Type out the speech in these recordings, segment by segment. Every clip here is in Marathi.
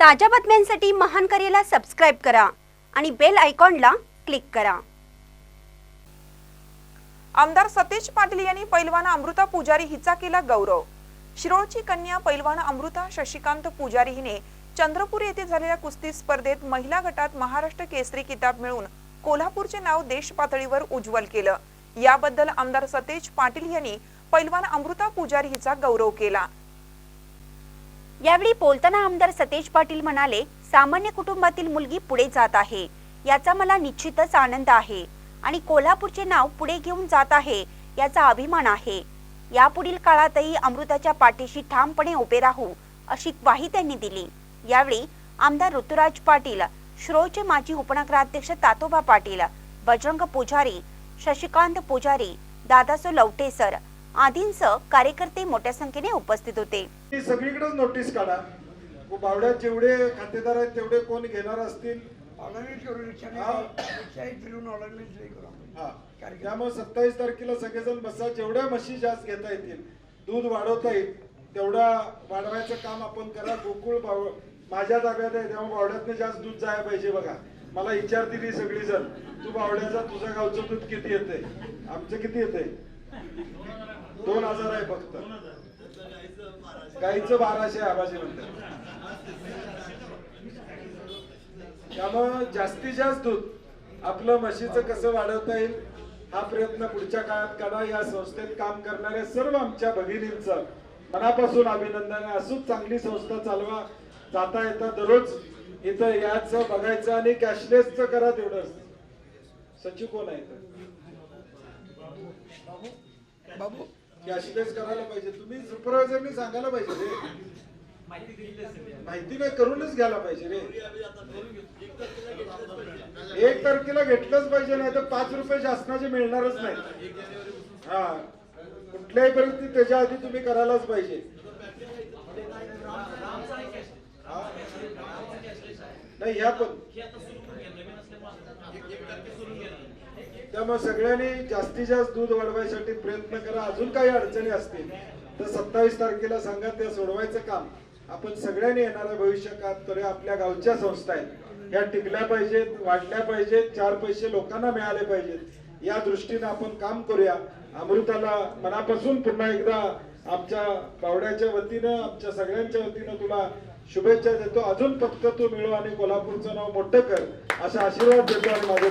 ताज्या बातम्यांसाठी महान करेला सबस्क्राईब करा आणि बेल आयकॉनला क्लिक करा. आमदार सतीश पाटील यांनी पैलवान अमृता पुजारी हिचा केला गौरव. शिरोळची कन्या पैलवान अमृता शशिकांत पुजारी हिने चंद्रपूर येथे झालेल्या कुस्ती स्पर्धेत महिला गटात महाराष्ट्र केसरी किताब मिळवून कोल्हापूरचे नाव देश पातळीवर उज्ज्वल केलं. याबद्दल आमदार सतेज पाटील यांनी पैलवान अमृता पुजारी हिचा गौरव केला. यावेळी बोलताना आमदार सतेज पाटील म्हणाले सामान्य कुटुंबातील मुलगी पुढे जात आहे. याचा मला निश्चितच आनंद आहे. आणि कोल्हापूरचे नाव पुढे घेऊन जात आहे याचा अभिमान आहे. यापुढील काळातही अमृताच्या पाठीशी ठामपणे उभे राहू अशी ग्वाही त्यांनी दिली. यावेळी आमदार ऋतुराज पाटील श्रोचे माजी उपनगराध्यक्ष तातोबा पाटील बजरंग पुजारी शशिकांत पुजारी दादासो लवटेसर आदींसह कार्यकर्ते मोठ्या संख्येने उपस्थित होते. ती सगळीकडेच नोटीस काढा. व बावड्यात जेवढे खातेदार आहेत तेवढे कोण घेणार असतील? त्यामुळे सत्तावीस तारखेला सगळेजण बसा. जेवढ्या म्हशी जास्त घेता येतील दूध वाढवता येईल तेवढा वाढवायचं काम आपण करा. गोकुळ बाव माझ्या ताब्यात आहे तेव्हा बावड्यातनं जास्त दूध जायला पाहिजे बघा. मला विचारतील ही सगळीजण तू बावड्याचा तुझ्या गावचं दूध किती येते आमचं किती येते दोन हजार आहे फक्त. गाईचं बाराशे आबाजी म्हणतात. त्यामुळं जास्तीत जास्त दूध आपलं म्हशीचं कसं वाढवता येईल हा प्रयत्न पुढच्या काळात करा. या संस्थेत काम करणाऱ्या सर्व आमच्या भगिनींचं मनापासून अभिनंदन असूच चांगली संस्था चालवा. जाता येता दररोज इथं याचं बघायचं आणि कॅशलेसचं करा तेवढं सचिव कोण आहे बाबू. कॅशलेस करायला पाहिजे. तुम्ही सुपरवायझरनी सांगायला पाहिजे रे. माहिती नाही करूनच घ्यायला पाहिजे रे. एक तारखेला घेतलंच पाहिजे नाही तर पाच रुपये शासनाचे मिळणारच नाही. हा. कुठल्याही परिस्थितीत त्याच्या आधी तुम्ही करायलाच पाहिजे? नाही ह्या पण. त्यामुळे सगळ्यांनी जास्तीत जास्त दूध वाढवायसाठी प्रयत्न करा. अजून काही अडचणी असतील तर सत्तावीस तारखेला सांगा त्या सोडवायचं काम आपण सगळ्यांनी येणाऱ्या भविष्य काळात करूया आपल्या गावच्या संस्था आहेत. ह्या टिकल्या पाहिजेत वाढल्या पाहिजेत चार पैसे लोकांना मिळाले पाहिजेत. या दृष्टीने आपण काम करूया. अमृताला मनापासून पुन्हा एकदा आमच्या बावड्याच्या वतीनं आमच्या सगळ्यांच्या वतीनं तुला शुभेच्छा देतो. अजून पदकं तू मिळव आणि कोल्हापूरचं नाव मोठं कर. असा आशीर्वाद देतो आणि माझे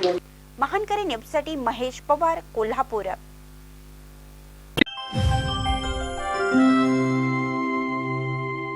महानकरी न्यूजसाठी महेश पवार कोल्हापूर